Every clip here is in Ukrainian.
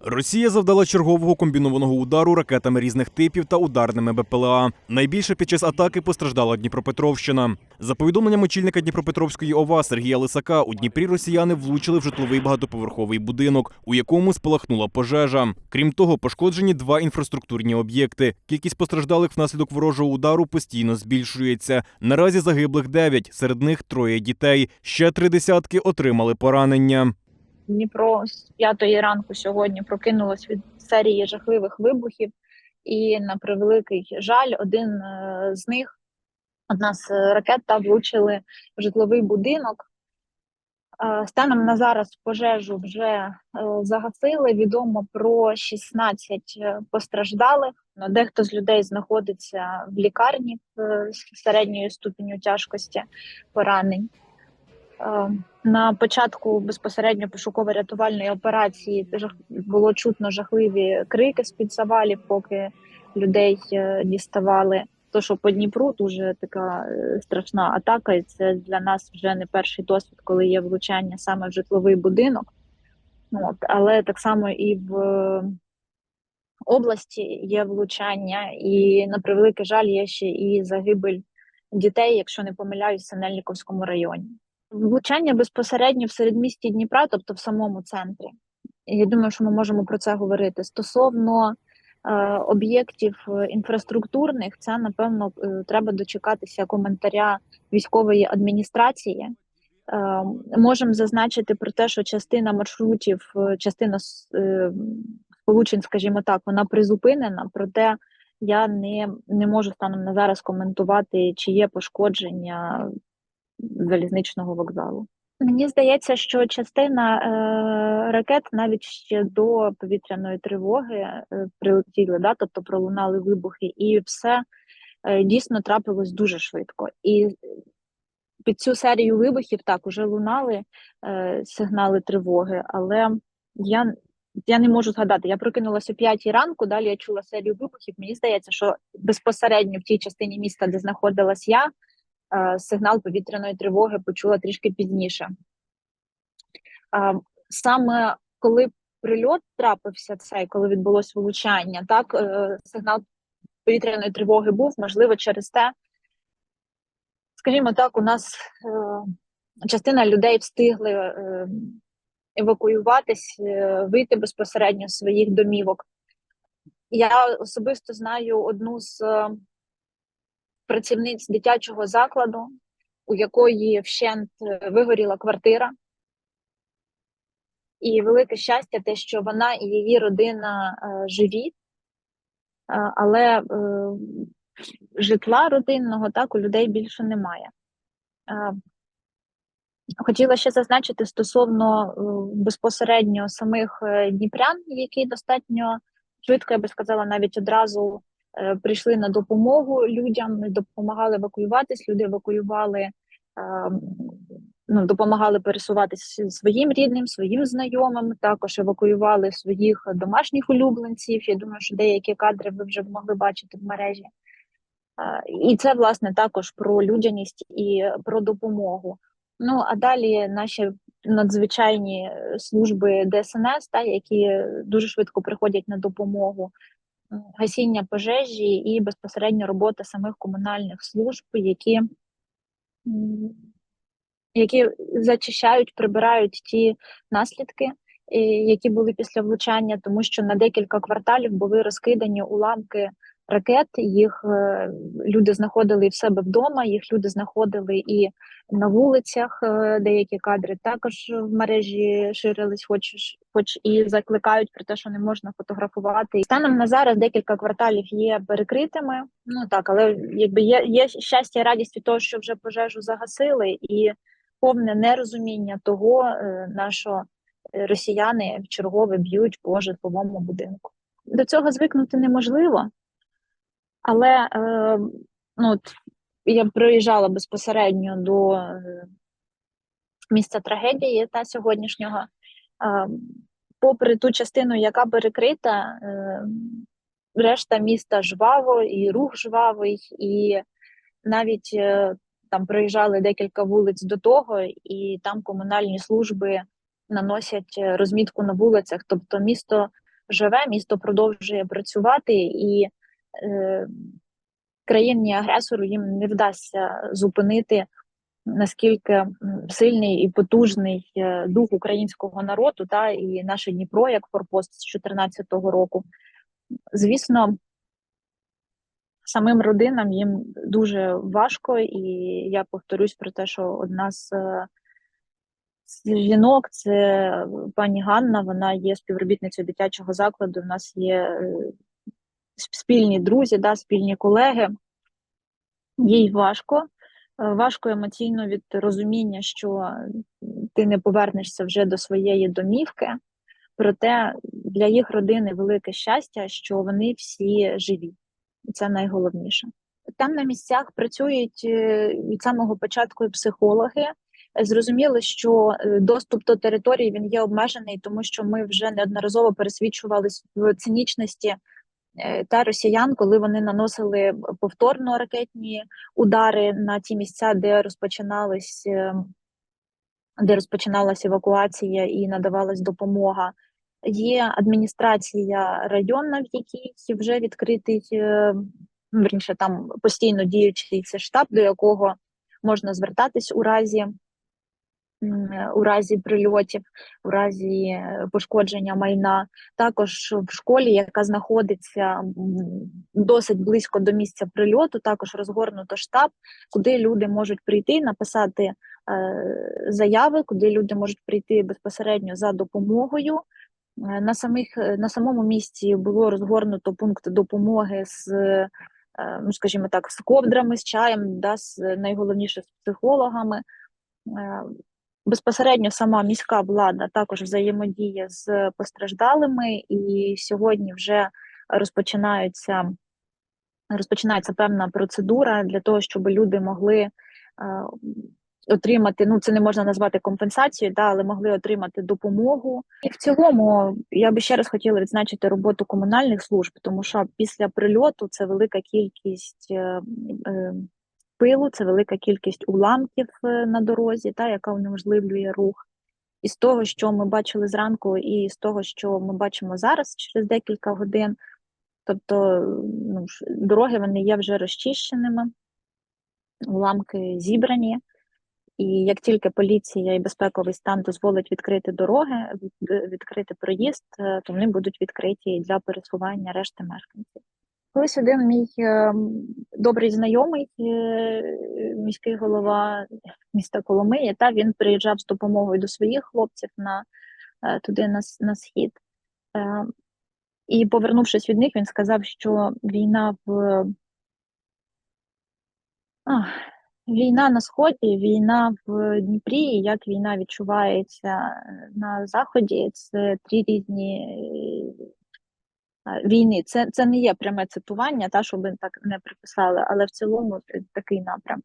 Росія завдала чергового комбінованого удару ракетами різних типів та ударними БПЛА. Найбільше під час атаки постраждала Дніпропетровщина. За повідомленням очільника Дніпропетровської ОВА Сергія Лисака, у Дніпрі росіяни влучили в житловий багатоповерховий будинок, у якому спалахнула пожежа. Крім того, пошкоджені два інфраструктурні об'єкти. Кількість постраждалих внаслідок ворожого удару постійно збільшується. Наразі загиблих дев'ять, серед них троє дітей. Ще три десятки отримали поранення. Дніпро з п'ятої ранку сьогодні прокинулось від серії жахливих вибухів, і на превеликий жаль, один е, з них, одна з е, ракет та влучили в житловий будинок. Е, Станом на зараз пожежу вже загасили. Відомо про 16 постраждалих. Ну, Дехто з людей знаходиться в лікарні з середньою ступеню тяжкості поранень. Е, На початку безпосередньо пошуково-рятувальної операції було чутно жахливі крики з-під завалів, поки людей е, діставали. То, що по Дніпру дуже така е, страшна атака, і це для нас вже не перший досвід, коли є влучання саме в житловий будинок. Ну, От, але так само і в області є влучання, і на превеликий жаль, є ще і загибель дітей, якщо не помиляюсь, в Синельниковському районі. Влучання безпосередньо в середмісті Дніпра, тобто в самому центрі. Я думаю, що ми можемо про це говорити. Стосовно е, об'єктів е, інфраструктурних, це напевно е, треба дочекатися коментаря військової адміністрації. Е, можемо зазначити про те, що частина маршрутів, е, частина е, сполучень, скажімо так, вона призупинена. Проте я не, не можу станом на зараз коментувати, чи є пошкодження залізничного вокзалу. Мені здається, що частина е, ракет навіть ще до повітряної тривоги е, прилетіли, да, тобто пролунали вибухи, і все е, дійсно трапилось дуже швидко. І під цю серію вибухів так уже лунали е, сигнали тривоги, але я, я не можу згадати. Я прокинулася о п'ятій ранку, далі я чула серію вибухів. Мені здається, що безпосередньо в тій частині міста, де знаходилась я, сигнал повітряної тривоги почула трішки пізніше. Е, Саме коли прильот трапився цей, коли відбулось влучання, так е, сигнал повітряної тривоги був, можливо, через те, скажімо так, у нас е, частина людей встигли е, евакуюватись, е, вийти безпосередньо з своїх домівок. Я особисто знаю одну з е, працівниць дитячого закладу, у якої вщент е, вигоріла квартира. І велике щастя, те, що вона і її родина е, живі, е, але житла родинного так у людей більше немає. Хотіла ще зазначити стосовно безпосередньо самих дніпрян, які достатньо швидко, я би сказала, навіть одразу прийшли на допомогу людям, допомагали евакуюватись. Люди евакуювали, е, ну, допомагали пересуватися своїм рідним, своїм знайомим. Також евакуювали своїх домашніх улюбленців. Я думаю, що деякі кадри ви вже могли бачити в мережі. Е, І це власне також про людяність і про допомогу. Ну а далі наші надзвичайні е, служби ДСНС, та які дуже швидко приходять на допомогу гасіння пожежі і безпосередньо робота самих комунальних служб, які, які зачищають, прибирають ті наслідки, які були після влучання, тому що на декілька кварталів були розкидані уламки ракет. Їх е, люди знаходили в себе вдома, їх люди знаходили і на вулицях. Е, Деякі кадри також в мережі ширились, хоч хоч і закликають про те, що не можна фотографувати. Станом на зараз декілька кварталів є перекритими. Ну так, але якби є, є щастя і радість від того, що вже пожежу загасили, і повне нерозуміння того, е, на що росіяни в чергове б'ють по житловому будинку. До цього звикнути неможливо. Але е, ну, от, я приїжджала безпосередньо до е, місця трагедії та сьогоднішнього. Е, попри ту частину, яка перекрита, е, решта міста жваво, і рух жвавий, і навіть е, там проїжджали декілька вулиць до того, і там комунальні служби наносять е, розмітку на вулицях. Тобто місто живе, місто продовжує працювати, і е, країні агресору їм не вдасться зупинити наскільки сильний і потужний е, дух українського народу, та і наше Дніпро як форпост з 2014 року. Звісно, самим родинам їм дуже важко, і я повторюсь про те, що одна з е, жінок це пані Ганна. Вона є співробітницею дитячого закладу. У нас є спільні друзі, да, спільні колеги. Їй важко, е, важко емоційно від розуміння, що ти не повернешся вже до своєї домівки. Проте для їх родини велике щастя, що вони всі живі, і це найголовніше. Там на місцях працюють е, від самого початку психологи. Зрозуміло, що е, доступ до території він є обмежений, тому що ми вже неодноразово пересвідчувалися в цинічності та росіян, коли вони наносили повторно ракетні удари на ті місця, де розпочинались, е, де розпочиналась евакуація і надавалась допомога. Є адміністрація районна, в якій вже відкритий, е, ну, там постійно діючий це штаб, до якого можна звертатись у разі у разі прильотів, у разі е, пошкодження майна. Також в школі, яка знаходиться досить близько до місця прильоту, також розгорнуто штаб, куди люди можуть прийти, написати е, заяви, куди люди можуть прийти безпосередньо за допомогою. Е, На самих на самому місці було розгорнуто пункт допомоги з, ну скажімо так, з ковдрами, з чаєм, да, з найголовніше з психологами. Безпосередньо сама міська влада також взаємодіє з постраждалими, і сьогодні вже розпочинаються розпочинається певна процедура для того, щоб люди могли е, отримати. Ну це не можна назвати компенсацією, да, але могли отримати допомогу. І в цілому я би ще раз хотіла відзначити роботу комунальних служб, тому що після прильоту це велика кількість. е, е, пилу, це велика кількість уламків е, на дорозі, та, яка унеможливлює рух. І з того, що ми бачили зранку, і з того, що ми бачимо зараз через декілька годин, тобто ну, дороги вони є вже розчищеними, уламки зібрані. І як тільки поліція і безпековий стан дозволить відкрити дороги, відкрити проїзд, е, то вони будуть відкриті для пересування решти мешканців. Колись один мій е, добрий знайомий, е, міський голова міста Коломиї, та він приїжджав з допомогою до своїх хлопців на е, туди на, на схід. І повернувшись від них, він сказав, що війна в Ах, війна на сході, війна в Дніпрі, як війна відчувається на заході, це три різні війни. Це, це не є пряме цитування, та щоб так не приписали, але в цілому такий напрям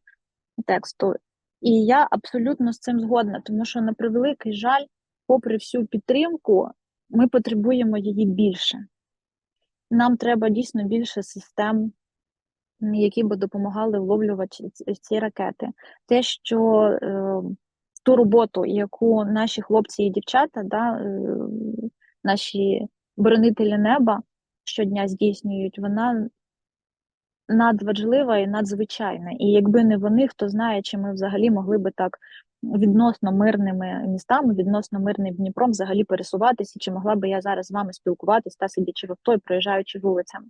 тексту. І я абсолютно з цим згодна, тому що на превеликий жаль, попри всю підтримку, ми потребуємо її більше. Нам треба дійсно більше систем, які би допомагали вловлювати ці- ракети. Те, що е, ту роботу, яку наші хлопці і дівчата, да, е, наші боронителі неба щодня здійснюють, вона надважлива і надзвичайна. І якби не вони, хто знає, чи ми взагалі могли би так відносно мирними містами, відносно мирним Дніпром взагалі пересуватися, чи могла би я зараз з вами спілкуватись та сидячи в авто і проїжджаючи вулицями.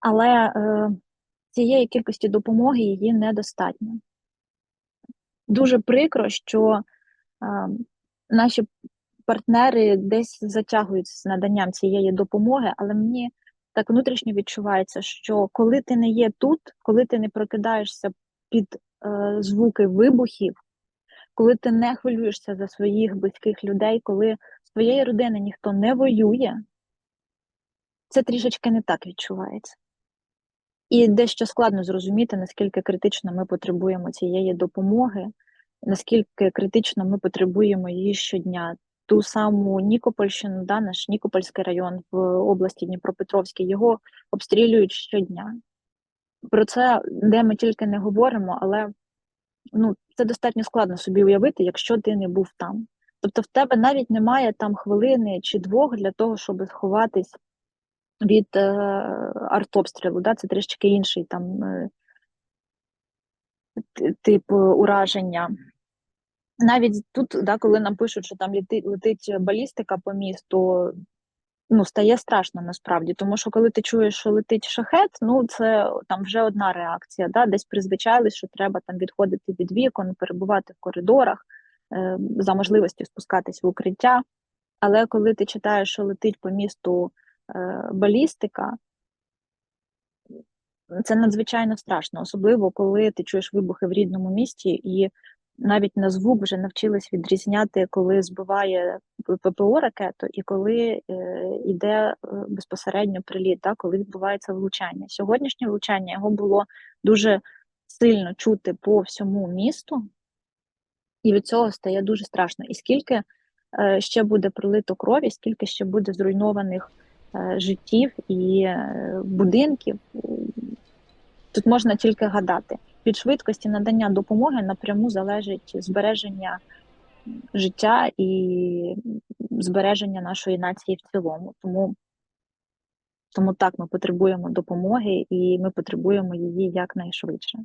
Але е, цієї кількості допомоги її недостатньо. Дуже прикро, що е, наші партнери десь затягуються з наданням цієї допомоги, але мені так внутрішньо відчувається, що коли ти не є тут, коли ти не прокидаєшся під е, звуки вибухів, коли ти не хвилюєшся за своїх близьких людей, коли з твоєї родини ніхто не воює, це трішечки не так відчувається. І дещо складно зрозуміти, наскільки критично ми потребуємо цієї допомоги, наскільки критично ми потребуємо її щодня. Ту саму Нікопольщину, да, наш Нікопольський район в області Дніпропетровській, його обстрілюють щодня. Про це де ми тільки не говоримо, але ну, це достатньо складно собі уявити, якщо ти не був там. Тобто в тебе навіть немає там хвилини чи двох для того, щоб сховатись від е, артобстрілу. Да? Це трішки інший там е, тип е, ураження. Навіть тут, да, коли нам пишуть, що там летить, летить балістика по місту, ну, стає страшно насправді, тому що коли ти чуєш, що летить шахет, ну це там вже одна реакція. Да? Десь призвичайлись, що треба там відходити від вікон, перебувати в коридорах, е, за можливості спускатись в укриття. Але коли ти читаєш, що летить по місту е, балістика, це надзвичайно страшно, особливо коли ти чуєш вибухи в рідному місті, і навіть на звук вже навчились відрізняти, коли збиває ППО ракету і коли е, йде е, безпосередньо приліт, да, коли відбувається влучання. Сьогоднішнє влучання його було дуже сильно чути по всьому місту, і від цього стає дуже страшно. І скільки е, ще буде пролито крові, скільки ще буде зруйнованих життів і будинків, тут можна тільки гадати. Від швидкості надання допомоги напряму залежить збереження життя і збереження нашої нації в цілому. Тому, тому так, ми потребуємо допомоги і ми потребуємо її якнайшвидше.